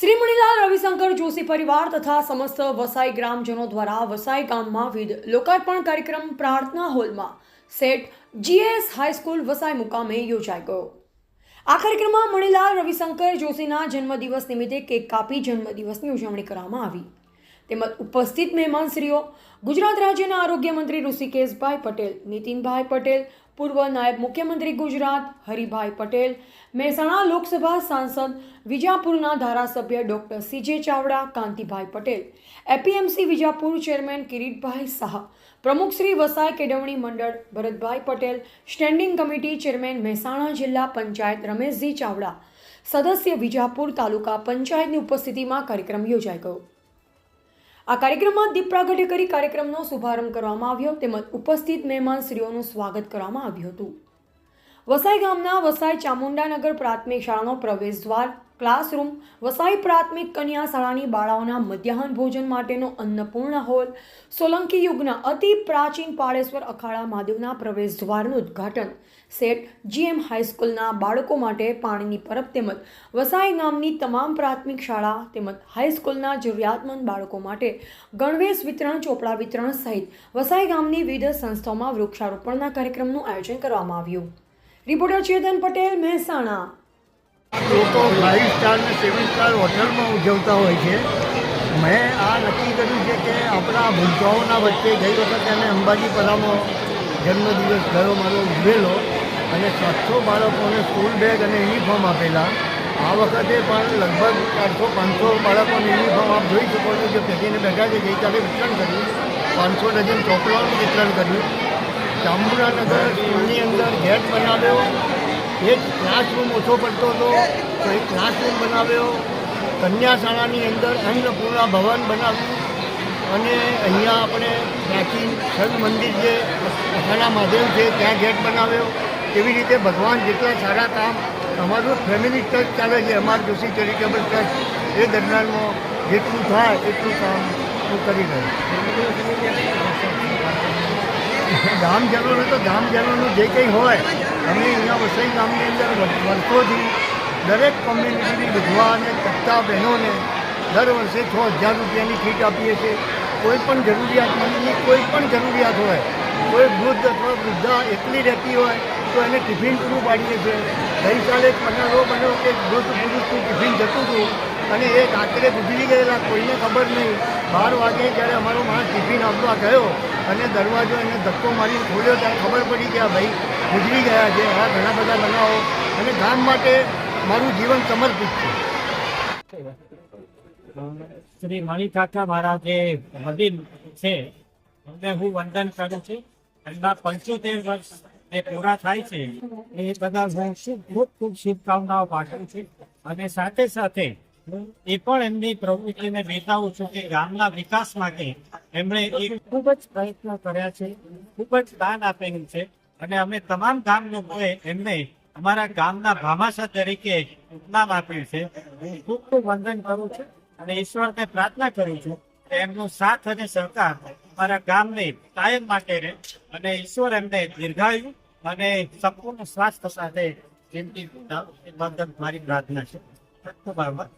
શ્રી મણિલાલ રવિશંકર જોશી પરિવાર તથા સમસ્ત વસાઈ ગ્રામજનો દ્વારા વસાઈ ગામમાં વિધ લોકાર્પણ કાર્યક્રમ પ્રાર્થના હોલમાં સેટ જીએસ હાઈસ્કૂલ વસાઈ મુકામે યોજાઈ ગયો. આ કાર્યક્રમમાં મણિલાલ રવિશંકર જોશીના જન્મદિવસ નિમિત્તે કેક કાપી જન્મદિવસની ઉજવણી કરવામાં આવી. તેમજ ઉપસ્થિત મહેમાનશ્રીઓ ગુજરાત રાજ્યના આરોગ્ય મંત્રી ઋષિકેશભાઈ પટેલ, નીતિનભાઈ પટેલ, પૂર્વ નાયબ મુખ્યમંત્રી ગુજરાત હરિભાઈ પટેલ, મહેસાણા લોકસભા સાંસદ વિજાપુરના ધારાસભ્ય doctor C J, Kantibhai Patel, APMC Vijapur chairman Kiritbhai Shah, પ્રમુખ Shri Vasai Kelavani Mandal Bharatbhai Patel, standing committee chairman Mehsana જિલ્લા પંચાયત રમેશજી ચાવડા, સદસ્ય વિજાપુર તાલુકા પંચાયતની ઉપસ્થિતિમાં કાર્યક્રમ યોજાઈ ગયો. આ કાર્યક્રમમાં દીપ પ્રાગટ્ય કરી કાર્યક્રમનો શુભારંભ કરવામાં આવ્યો તેમજ ઉપસ્થિત મહેમાનશ્રીઓનું સ્વાગત કરવામાં આવ્યું હતું. વસાઈ ગામના વસાઈ ચામુંડાનગર પ્રાથમિક શાળાનો પ્રવેશ દ્વાર ક્લાસરૂમ, વસાઈ પ્રાથમિક કન્યા શાળાની બાળાઓના મધ્યાહન ભોજન માટેનો અન્નપૂર્ણા હોલ, સોલંકી યુગના અતિ પ્રાચીન પાળેશ્વર અખાડા મહાદેવના પ્રવેશ દ્વારનું ઉદ્ઘાટન, સેટ જીએમ હાઈસ્કૂલના બાળકો માટે પાણીની પરબ તેમજ વસાઈ ગામની તમામ પ્રાથમિક શાળા તેમજ હાઈસ્કૂલના જરૂરિયાતમંદ બાળકો માટે ગણવેશ વિતરણ, ચોપડા વિતરણ સહિત વસાઈ ગામની વિવિધ સંસ્થાઓમાં વૃક્ષારોપણના કાર્યક્રમનું આયોજન કરવામાં આવ્યું. રિપોર્ટર ચેતન પટેલ, મહેસાણા. લોકો ફાઇવ સ્ટાર ને સેવન સ્ટાર હોટલમાં ઉજવતા હોય છે. મેં આ નક્કી કર્યું છે કે આપણા ભૂલકાઓના વચ્ચે ગઈ વખતે અમે અંબાજી પરામાં જન્મદિવસ ગયો મારો ઉજવેલો અને સાતસો બાળકોને સ્કૂલ બેગ અને યુનિફોર્મ આપેલા. આ વખતે પણ લગભગ ચારસો પાંચસો બાળકોને યુનિફોર્મ આપ જોઈ શકો છો જે પહેરીને બેઠા છે. ગઈકાલે વિતરણ કર્યું, પાંચસો ડઝન ચોપડાનું વિતરણ કર્યું. ચામુંડાનગર સ્કૂલની અંદર ગેટ બનાવ્યો. એક ક્લાસરૂમ ઓછો પડતો હતો, તો એક ક્લાસરૂમ બનાવ્યો. કન્યાશાળાની અંદર અન્નપૂર્ણા ભવન બનાવ્યું. અને અહીંયા આપણે પ્રાચીન શિવ મંદિર જે અખાડા માધ્યમ છે, ત્યાં ગેટ બનાવ્યો. એવી રીતે ભગવાન જેટલા સારા કામ અમારું ફેમિલી ટ્રસ્ટ ચાલે છે, અમાર જોશી ચેરિટેબલ ટ્રસ્ટ એ દરમિયાનમાં જેટલું થાય એટલું કામ હું કરી રહ્યો ગામજનોને તો ગામજનોનું જે કંઈ હોય અમે અહીંયા વસઈ ગામની અંદર વર્ષોથી દરેક કોમ્યુનિટીની વિધવા અને તકતા બહેનોને દર વર્ષે છ હજાર રૂપિયાની કીટ આપીએ છીએ. કોઈ પણ જરૂરિયાતમંદની કોઈ પણ જરૂરિયાત હોય, કોઈ વૃદ્ધ અથવા વૃદ્ધા એકલી રહેતી હોય, તો એને ટિફિન પૂરું પાડીએ છીએ. ગઈકાલે એક બનાવો બન્યો કે વૃદ્ધ પુરુષનું ટિફિન જતું હતું અને એ રાત્રે ગુજરી ગયેલા, કોઈને ખબર નહીં. બાર વાગે જ્યારે અમારો માણસ ટિફિન આપવા ગયો અને દરવાજો એને ધક્કો મારીને ખોલ્યો ત્યારે ખબર પડી કે આ ભાઈ ગુજરી ગયા છે. આ ઘણા બધા બનાવો. અને ગામ માટે મારું જીવન સમર્પિત છે. શ્રી મણિકાકા મારા જે વડીલ છે, એમને હું વંદન કરું છું. એમના પંચોતેર વર્ષ એ પૂરા થાય છે, એ બધા ખૂબ ખૂબ શુભકામનાઓ પાઠવું છું. અને સાથે સાથે એ પણ એમની પ્રવૃત્તિને બેતાવું છું કે ગામના વિકાસ માટે એમણે ખૂબ જ પ્રયત્ન કર્યા છે, ખૂબ જ દાન આપેલું છે. અને અમે તમામ ગામ લોકોએ એમને અમારા ગામના ભામાસા તરીકે ઉપનામ આપ્યું છે. હું ખૂબ ખૂબ વંદન કરું છું અને ઈશ્વરને પ્રાર્થના કરું છું કે એમનો સાથ અને સહકાર અમારા ગામને કાયમ માટે રહે અને ઈશ્વર એમને દીર્ઘાયુ અને સંપૂર્ણ સ્વાસ્થ્ય સાથે જિંદગી વંદન મારી પ્રાર્થના છે. ખૂબ આભાર.